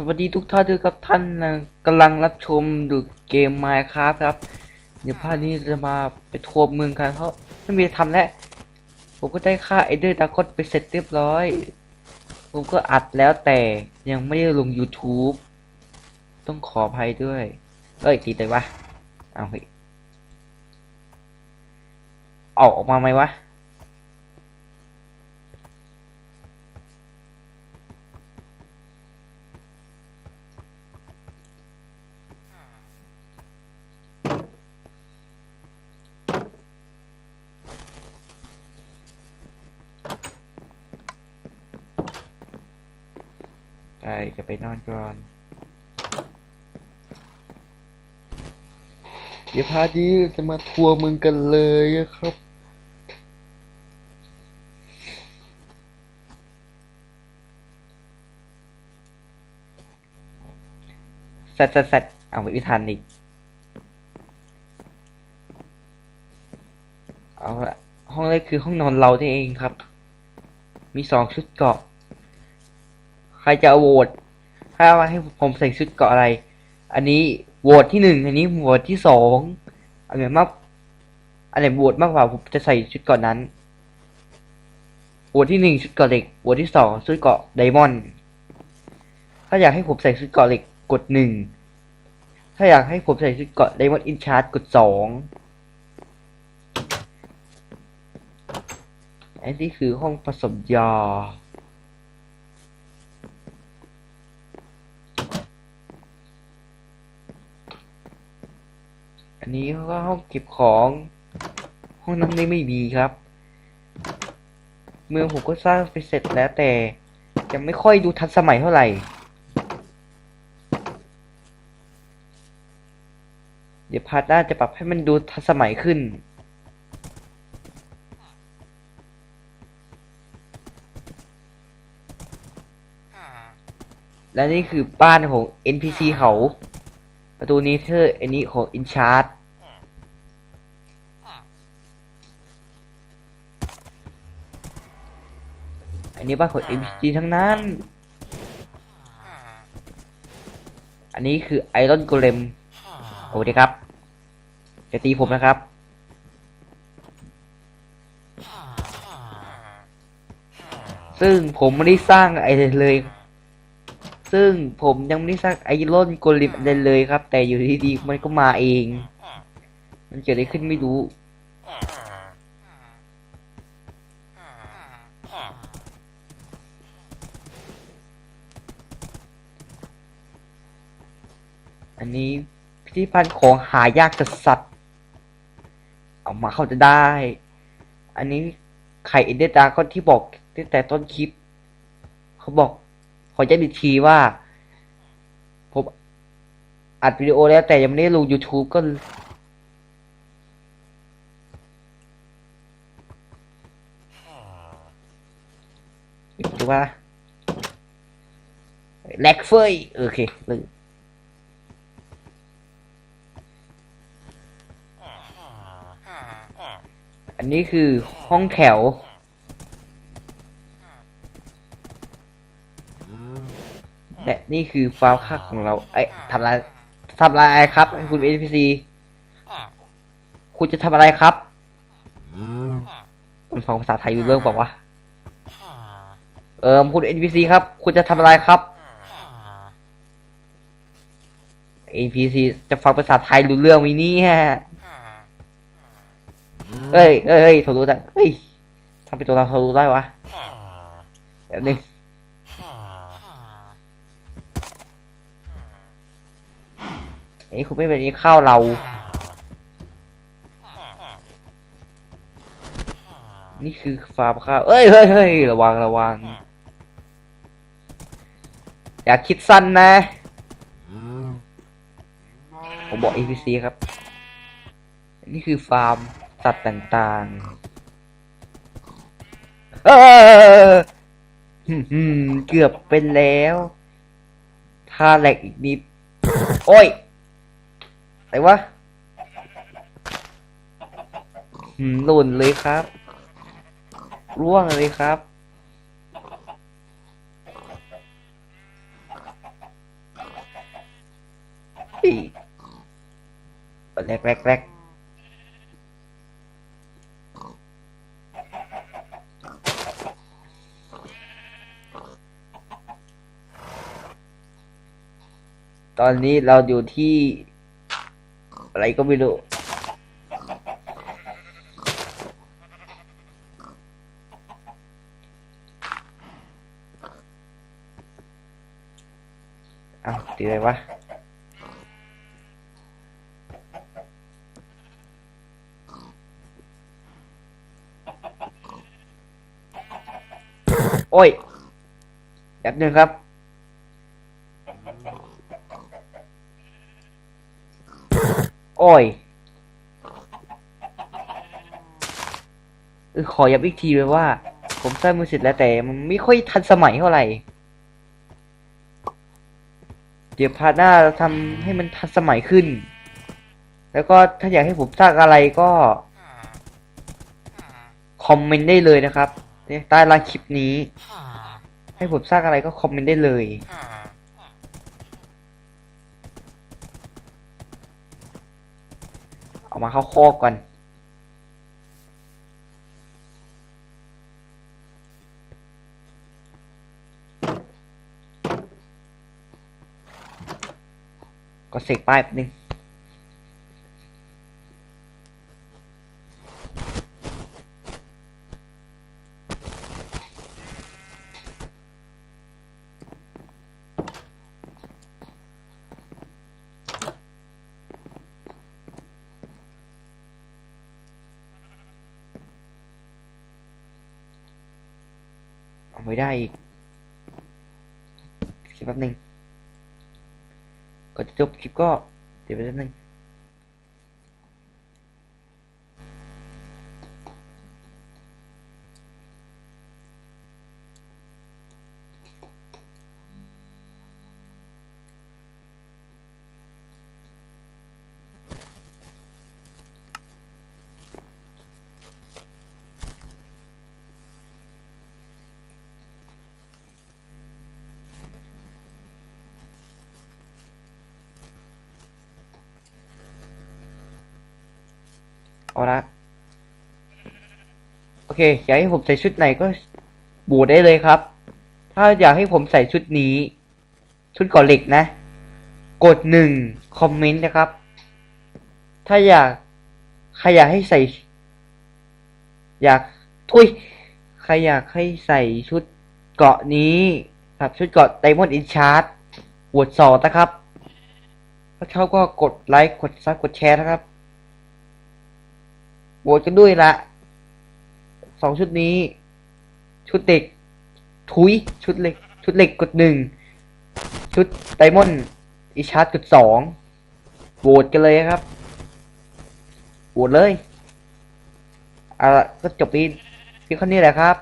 สวัสดีทุกท่านด้วยครับท่านนะกำลังรับชมดูเกม Minecraft ครับ เดี๋ยวพาร์ทนี้จะมาไปทัวร์เมืองกันเพราะไม่มีทำแล้ว ผมก็ได้ค่าไอเดอร์ดากอนไปเสร็จเรียบร้อย ผมก็อัดแล้วแต่ยังไม่ได้ลง YouTube ต้องขออภัยด้วย เอ้ยตีเลยวะ เอาเฮ้ยออกออกมาไหมวะ ไปจะไปนอนก่อน เดี๋ยวพาดีจะมาทัวร์เมืองกันเลยครับแซดแซดแซดเอาไม่ทันอีก เอาละห้องแรกคือห้องนอนเราเองครับ มีสองชุดเกาะ รจะโหวตถ้าว่าให้ผมใส่ชุดเกาะอะไร อันนี้โหวตที่หนึ่งอันนี้โหวตที่สองอันไหนมากอันไหนโหวตมากกว่าผมจะใส่ชุดเกาะนั้นโหวตที่หนึ่งชุดเกาะเหล็กโหวตที่สองชุดเกาะไดมอนด์ถ้าอยากให้ผมใส่ชุดเกาะเหล็กกดหนึ่งถ้าอยากให้ผมใส่ชุดเกาะไดมอนด์อินชาร์ดกดสองอันนี้คือห้องผสมยา อันนี้ก็ห้องเก็บของ ห้องน้ำนี่ไม่มีครับ เมืองผมก็สร้างไปเสร็จแล้วแต่ยังไม่ค่อยดูทันสมัยเท่าไหร่เดี๋ยวพาร์ทหน้าจะปรับให้มันดูทันสมัยขึ้น และนี่คือบ้านของ NPC เขา ประตูนี้เธออันนี้ของอินชาร์ด อันนี้บ้านของ NPC ทั้งนั้น อันนี้คือไอรอนโกเลมโอ้ดีครับ จะตีผมนะครับ ซึ่งผมไม่ได้สร้างไอเดนเลย ซึ่งผมยังไม่ได้สร้างไอรอนโกเลมอะไรเลยครับ แต่อยู่ดีๆมันก็มาเอง มันเกิดอะไรขึ้นไม่รู้ อันนี้พิธีพันธ์ของหายากจัดสัตว์เอามาเข้าจะได้ อันนี้ไข่เอ็นเดอร์ดาก็ที่บอกตั้งแต่ต้นคลิป เขาบอก ขอย้ำอีกทีว่า ผมอัดวิดีโอแล้วแต่ยังไม่ได้ลง YouTube ก็ดูว่าแลกเฟยโอเคลืม อันนี้คือห้องแถว และนี่คือฟาร์มค่าของเราเอ้ทำอะไรทำอะไรครับ คุณ NPC คุณจะทำอะไรครับมันฟังภาษาไทยรู้เรื่องบอกว่าวะเออคุณ NPC ครับ คุณจะทำอะไรครับ NPC จะฟังภาษาไทยรู้เรื่องไหมนี่ย เอ้ยเอ้ยเอ้ยโทรรู้ได้เฮ้ยทำเป็นตัวเราโทรรู้ได้วะเดี๋ยวนึงเอ้ยคุณไม่เป็นนี้ข้าวเรานี่คือฟาร์มข้าวเอ้ยเฮ้ยเฮ้ยระวังระวัง อย่าคิดสั้นนะ ผมบอก APC ครับ นี่คือฟาร์ม สัตว์ต่างๆ เออเกือบเป็นแล้ว ถ้าแหลกอีกนิด โอ้ยอะไรวะหืมหล่นเลยครับ ร่วงเลยครับยแรกแรกแรก ตอนนี้เราอยู่ที่ อะไรก็ไม่รู้ อ้าวตีอะไรวะโอ้ยแป๊บหนึงครับ โอ้ยอขอย้ำอีกทีเลยว่า ผมสร้างมือเสร็จแล้วแต่มันไม่ค่อยทันสมัยเท่าไหร่ เดี๋ยวพาร์ทหน้าเราทำให้มันทันสมัยขึ้น แล้วก็ถ้าอยากให้ผมสร้างอะไรก็ คอมเมนต์ได้เลยนะครับใต้ล่างคลิปนี้ ให้ผมสร้างอะไรก็คอมเมนต์ได้เลย อกมาเข้าข้อก่อน ก็เสกป้ายแป๊บนึง เอาไม่ได้อีกคลิปแป๊บนึงก่อนจะจบคลิปก็เดี๋ยวแป๊บนึง เอาละโอเค อยากให้ผมใส่ชุดไหนก็บูดได้เลยครับ ถ้าอยากให้ผมใส่ชุดนี้ ชุดเก่อเหล็กนะ กดหนึ่งคอมเมนต์นะครับ ถ้าอยากใครอยากให้ใส่ อยากทุยใครอยากให้ใส่ชุดเกาะนี้ ครับชุดเกาะไดมอนด์อินชาร์ดบวดสองนะครับ ถ้าชอบก็กดไลค์ กดซับกดแชร์นะครับ โหวตกันด้วยละสองชุดนี้ ชุดเด็ก ทุยชุดเล็ก ชุดเหล็กกดหนึ่งชุดไดมอนด์อิชาร์ดกดสองโหวตกันเลยครับโหวตเลยอะก็จบนี้พี่คนนี้แหละครับ